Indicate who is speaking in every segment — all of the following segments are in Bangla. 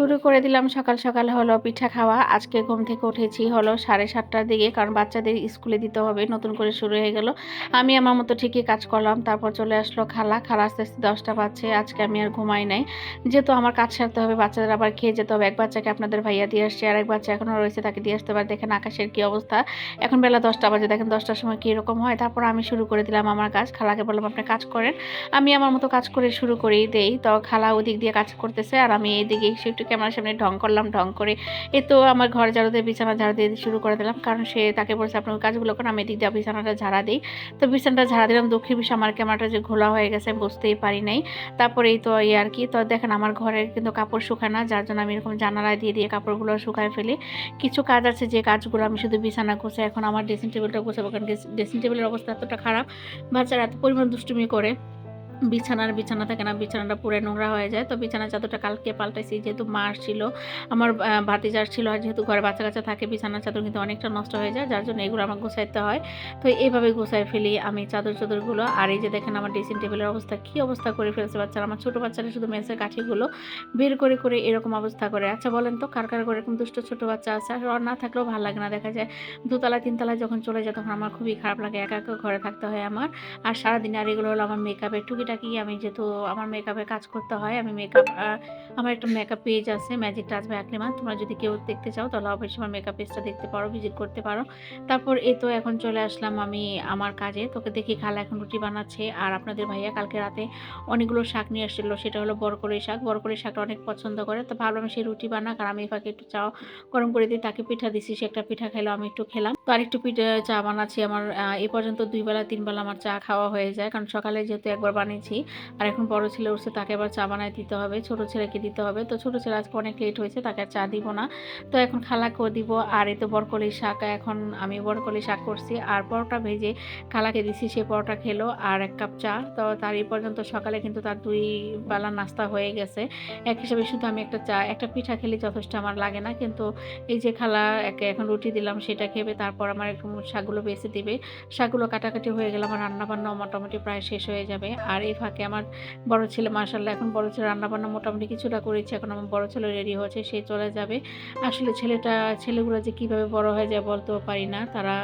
Speaker 1: শুরু করে দিলাম সকাল সকাল হলো পিঠা খাওয়া। আজকে ঘুম থেকে উঠেছি হলো সাড়ে সাতটার দিকে, কারণ বাচ্চাদের স্কুলে দিতে হবে, নতুন করে শুরু হয়ে গেল। আমি আমার মতো ঠিকই কাজ করলাম, তারপর চলে আসলো খালা। খালা আস্তে আস্তে দশটা বাজছে, আজকে আমি আর ঘুমাই নাই। যেহেতু আমার কাজ সারতে হবে, বাচ্চাদের আবার খেয়ে যেতে হবে। এক বাচ্চাকে আপনাদের ভাইয়া দিয়ে আসছে আর এক বাচ্চা এখনও রয়েছে, তাকে দিয়ে আসতে পারে। দেখেন আকাশের কী অবস্থা। এখন বেলা দশটা বাজে, দেখেন দশটার সময় কীরকম হয়। তারপর আমি শুরু করে দিলাম আমার কাজ। খালাকে বললাম, আপনি কাজ করেন। আমি আমার মতো কাজ করে শুরু করেই দেই। তো খালা ওদিক দিয়ে কাজ করতেছে, আর আমি এইদিকে এসে একটু ক্যামেরার সামনে ঢং করলাম, ঢং করে এ তো আমার ঘর ঝাড়ু দিয়ে বিছানা ঝাড়া দিয়ে শুরু করে দিলাম। কারণ সে তাকে বলছে, আপনার কাজগুলো করেন আমি এদিক দিয়ে বিছানাটা ঝাড়া দিই। তো বিছানাটা ঝাড়া দিলাম দুঃখের বিষয়, আমার ক্যামেরাটা যে ঘোলা হয়ে গেছে, আমি বুঝতেই পারি নাই। তারপরে এই তো এই আর কি, তো দেখেন আমার ঘরের কিন্তু কাপড় শুকায় না, যার জন্য আমি এরকম জানালায় দিয়ে দিয়ে কাপড়গুলো শুকায় ফেলি। কিছু কাজ আছে, যে কাজগুলো আমি শুধু বিছানা গোছাই, এখন আমার ড্রেসিং টেবিলটা গোছাবো, কারণ ড্রেসিং টেবিলের অবস্থা এতটা খারাপ, বাচ্চারা এত পরিমাণ দুষ্টুমি করে। বিছানার বিছানা থাকে না, বিছানাটা পুরো নোংরা হয়ে যায়। তো বিছানার চাদরটা কালকে পাল্টাইছি, যেহেতু মার ছিল আমার ভাতিজার ছিল আর যেহেতু ঘরে বাচ্চা কাচ্চা থাকে, বিছানার চাদর কিন্তু অনেকটা নষ্ট হয়ে যায়, যার জন্য এগুলো আমার গোছাইতে হয়। তো এইভাবে গোছাই ফেলি আমি চাদর চাদরগুলো। আর এই যে দেখেন আমার ড্রেসিং টেবিলের অবস্থা, কি অবস্থা করে ফেলছে বাচ্চারা। আমার ছোটো বাচ্চারা শুধু মেসের কাঠিগুলো বের করে করে এরকম অবস্থা করে। আচ্ছা বলেন তো, কার কার করে এরকম দুষ্ট ছোটো বাচ্চা আছে? আর না থাকলেও ভালো লাগে না, দেখা যায় দুতলা তিনতলা যখন চলে যায়, তখন আমার খুবই খারাপ লাগে, একা একা ঘরে থাকতে হয় আমার। আর সারাদিন আর এগুলো হলো আমার মেকআপের টুকিটাকি আমি যেহেতু আমার মেকআপের কাজ করতে হয়, আমি মেকআপ আমার একটা মেকআপ পেজ আছে ম্যাজিক টাচ বাই আকলিমা তোমরা যদি কেউ দেখতে চাও, তাহলে অবশ্যই আমার মেকআপ পেজটা দেখতে পারো ভিজিট করতে পারো। তারপর এ তো এখন চলে আসলাম আমি আমার কাজে। তোকে দেখি খালা এখন রুটি বানাচ্ছে। আর আপনাদের ভাইয়া কালকে রাতে অনেকগুলো শাক নিয়ে এসেছিল সেটা হলো বরকরি শাক। বরকরি শাকটা অনেক পছন্দ করে। তো ভাবলাম সেই রুটি বানাক আর আমি ফাঁকে একটু চাও গরম করে দিই তাকে পিঠা দিছি সে একটা পিঠা খেলো আমি একটু খেলাম। আরেকটু পিঠে চা বানাচ্ছি। আমার এ পর্যন্ত দুই বেলা, তিন বেলা আমার চা খাওয়া হয়ে যায়। কারণ সকালে যেহেতু একবার বানিয়েছি, আর এখন বড় ছেলে উঠছে, তাকে এবার চা বানায় দিতে হবে, ছোট ছেলেকে দিতে হবে। তো ছোট ছেলে আজকে অনেক লেট হয়েছে, তাকে চা দিব না। তো এখন খালাকেও দিব? আর এ তো বরকলি শাক, এখন আমি বরকলি শাক করছি। আর পরোটা ভেজে খালাকে দিছি, সে পরোটা খেলো। আর এক কাপ চা। তো তার এই পর্যন্ত সকালে কিন্তু তার দুই বেলা নাস্তা হয়ে গেছে। এক হিসাবে শুধু আমি একটা চা, একটা পিঠা খেলে যথেষ্ট আমার লাগে না। কিন্তু এই যে খালা এখন রুটি দিলাম, সেটা খেবে, তারপর আমার একটু শাকগুলো বেছে দিবে। শাকগুলো কাটাকাটি হয়ে গেলে আমার রান্না বান্না মোটামুটি প্রায় শেষ হয়ে যাবে। আর এই ফাঁকে আমার বড় ছেলে মার্শাল্লাহ এখন বড় ছেলে রান্না বান্না মোটামুটি কিছুটা করেছে। এখন আমার বড় ছেলে রেডি হয়েছে, সে চলে যাবে। আসলে ছেলেটা, ছেলেগুলো যে কীভাবে বড় হয়ে যায় বলতেও পারি না। তারা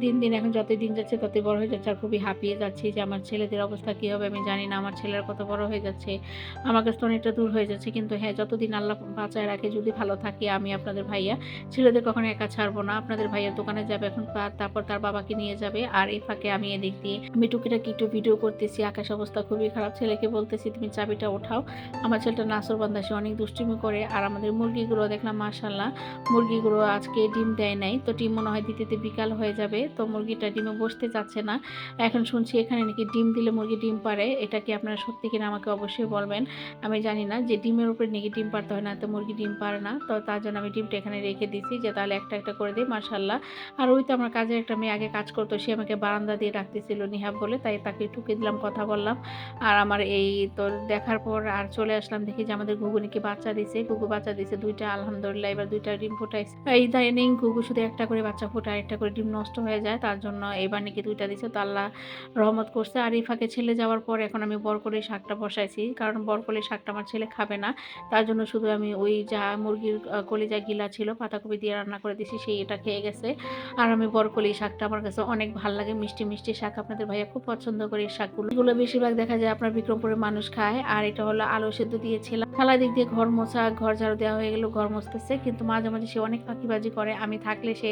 Speaker 1: দিন দিন এখন যতই দিন যাচ্ছে, ততই বড় হয়ে যাচ্ছে। আর খুবই হাঁপিয়ে যাচ্ছি যে আমার ছেলেদের অবস্থা কী হবে আমি জানি না। আমার ছেলের কত বড় হয়ে যাচ্ছে। আমার কাছে তো অনেকটা দূর হয়ে যাচ্ছে। কিন্তু হ্যাঁ যতদিন আল্লাহ বাঁচায় রাখে, যদি ভালো থাকি আমি আপনাদের ভাইয়া। ছেলেদের কখনো একা ছাড়বো না। আপনাদের ভাইয়ের দোকানে যাবে এখন তার- তারপর তার বাবাকে নিয়ে যাবে। আর এই ফাঁকে আমি এদিক দিয়ে, আমি টুকিটাকি একটু ভিডিও করতেছি, আকাশ অবস্থা খুবই খারাপ। ছেলেকে বলতেছি, তুমি চাবিটা ওঠাও। আমার ছেলেটা নাসর বান্ধা সে অনেক দুষ্টুমি করে। আর আমাদের মুরগিগুলো দেখলাম মাশাল্লাহ মুরগিগুলো আজকে ডিম দেয় নাই। তো ডিম মনে হয় দিতে বিকাল হয়ে যাবে। তো মুরগিটা ডিমে বসতে চাচ্ছে না। এখন শুনছি এখানে নাকি ডিম দিলে মুরগি ডিম পারে। এটা কি আপনারা সত্যি কিনা আমাকে অবশ্যই বলবেন। আমি জানি না যে ডিমের উপরে নাকি ডিম পারতে হয় না তো মুরগি ডিম পারে না। তো তার জন্য আমি ডিমটা এখানে রেখে দিছি যে তাহলে একটা একটা করে দিই মার্শাল্লাহ আর ওই তো আমার কাজের একটা মেয়ে আগে কাজ করতো, সে আমাকে বারান্দা দিয়ে রাখতেছিল নিহাব বলে, তাই তাকে টুকে দিলাম, কথা বললাম। আর আমার এই তো দেখার পর আর চলে আসলাম, দেখি যে আমাদের ঘুগুনিকে বাচ্চা দিছে, ঘুঘু বাচ্চা দিছে, দুইটা আলহামদুলিল্লাহ, এবার দুইটা ডিম ফুটাইছে এই ইদানিং ঘুঘু শুধু একটা করে বাচ্চা ফুটায়, একটা করে ডিম নষ্ট হয়ে যায়, তার জন্য এবার নাকি দুইটা দিছে, তো আল্লাহ রহমত করছে। আর এই ফাঁকে ছেলে যাওয়ার পর এখন আমি বরকলি শাকটা বসাইছি, কারণ বরকলি শাকটা আমার ছেলে খাবে না, তার জন্য শুধু আমি ওই যা মুরগির কলিজা গিলা ছিল, পাতাকপি দিয়ে রান্না করে দিছি সেই এটা খেয়ে গেছে। আর আমি বরকলি শাকটা আমার কাছে অনেক ভালো লাগে। মিষ্টি মিষ্টি শাক আপনাদের ভাইয়া খুব পছন্দ করে এই শাকগুলো। এগুলো বেশিরভাগ দেখা যায় আপনার বিক্রমপুরের মানুষ খায়। আর এটা হলো আলু সেদ্ধ দিয়েছিলাম। থালা দিক দিয়ে ঘর মোছা, ঘর ঝাড়ু দেওয়া হয়ে গেল, ঘর মুছতেছে। কিন্তু মাঝে মাঝে সে অনেক ফাঁকিবাজি করে। আমি থাকলে সে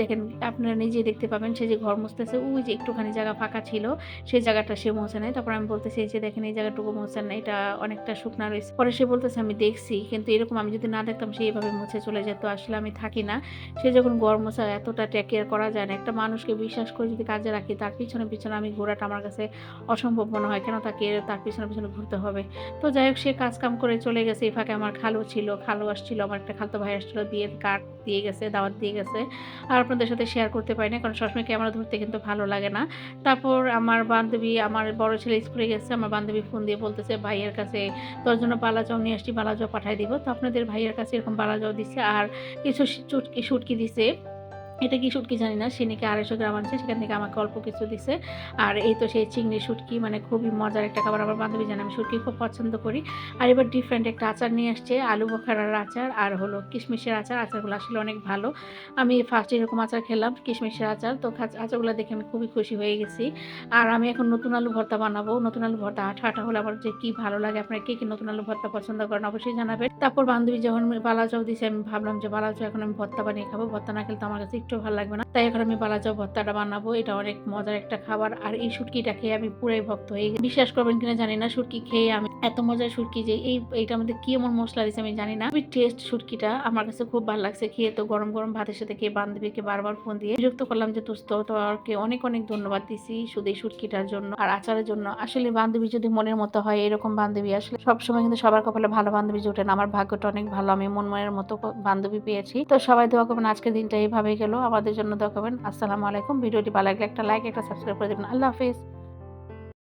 Speaker 1: দেখেন, আপনারা নিজেই দেখতে পাবেন সে যে ঘর মুছতেছে, ওই যে একটুখানি জায়গা ফাঁকা ছিল সেই জায়গাটা সে মোছে নেয় তারপর আমি বলতেছি যে দেখেন, এই জায়গাটুকু মোছেন না, এটা অনেকটা শুকনা রয়েছে। পরে সে বলতেছে, আমি দেখছি। কিন্তু এরকম আমি যদি না দেখতাম, সে এইভাবে মুছে চলে যেত। আসলে আমি থাকি না। সে যখন ঘর মোছা এতটা টেক কেয়ার করা যায় না। একটা মানুষকে বিশ্বাস করে যদি কাজে রাখি, তার পিছনে পিছনে আমি ঘোরাটা আমার কাছে অসম্ভব মনে হয়। কেন তাকে তার পিছনে পিছনে ঘুরতে হবে? তো যাই হোক, সে কাজ কাম করে চলে গেছে। এই ফাঁকে আমার খালু ছিল, খালু আসছিল, আমার একটা খালতো ভাই আসছিল দিয়ে কার্ড দিয়ে গেছে, দাওয়াত দিয়ে গেছে। আর আপনাদের সাথে শেয়ার করতে পারি না কারণ সবসময় ক্যামেরা ধরতে কিন্তু ভালো লাগে না। তারপর আমার বান্ধবী, আমার বড় ছেলে স্কুলে গেছে, আমার বান্ধবী ফোন দিয়ে বলতেছে, ভাইয়ের কাছে তোর জন্য বালাজাও নিয়ে আসছি, বালাজাও পাঠাই দিব। তো আপনাদের ভাইয়ের কাছে এরকম বালাজাও দিচ্ছে আর কিছু চুটকি, সুটকি দিছে। এটা কি শুটকি জানি না, সে আড়াইশো গ্রাম আনছে, সেখান থেকে আমাকে অল্প কিছু দিছে। আর এই তো সেই চিংড়ি শুটকি মানে খুবই মজার একটা খাবার আমার বান্ধবী জানে, আমি শুটকি খুব পছন্দ করি। আর এবার ডিফারেন্ট একটা আচার নিয়ে আসছে, আলু বোখারার আচার আর হলো কিশমিশের আচার, আচারগুলো আসলে অনেক ভালো। আমি ফার্স্ট এরকম আচার খেলাম, কিশমিশের আচার, তো আচারগুলো দেখে আমি খুবই খুশি হয়ে গেছি। আর আমি এখন নতুন আলু ভর্তা বানাবো, নতুন আলু ভর্তা আঠা আঠা হলে আমার যে কী ভালো লাগে, আপনারা কে কি নতুন আলু ভর্তা পছন্দ করেন অবশ্যই জানাবেন। তারপর বান্ধবী যখন বালাচাও দিছে, আমি ভাবলাম যে বালাচাও এখন আমি ভর্তা বানিয়ে খাব, ভর্তা না খেলে তো আমার কাছে একটু ভালো লাগবে না। তাই এখন আমি বালাচাও ভর্তাটা বানাবো। এটা অনেক মজার একটা খাবার। আর এই শুটকিটা খেয়ে আমি পুরাই ভক্ত হয়ে বিশ্বাস করবেন কিনা জানি না, শুটকি খেয়ে আমি এত মজার শুটকি যে এই, এইটার মধ্যে কি এমন মশলা দিচ্ছে আমি জানি না। টেস্ট শুটকিটা। আমার কাছে খুব ভালো লাগছে। খেয়ে তো গরম গরম ভাতের সাথে খেয়ে বান্ধবীকে বারবার ফোন দিয়ে বিরক্ত করলাম যে তুস্ত তো আরকে অনেক অনেক ধন্যবাদ দিছি শুধু এই শুটকিটার জন্য আর আচারের জন্য। আসলে বান্ধবী যদি মনের মতো হয়, এরকম বান্ধবী আসলে সবসময় কিন্তু সবার কপালে ভালো বান্ধবী জোটে না। আমার ভাগ্যটা অনেক ভালো। আমি মন মনের মতো বান্ধবী পেয়েছি। তো সবাই দোয়া করবেন আজকের দিনটা এইভাবেই গেল। আমাদের জন্য দেখাবেন আসসালামু আলাইকুম। ভিডিওটি ভালো লাগলে একটা লাইক একটা সাবস্ক্রাইব করে দেবেন। আল্লাহ হাফিজ।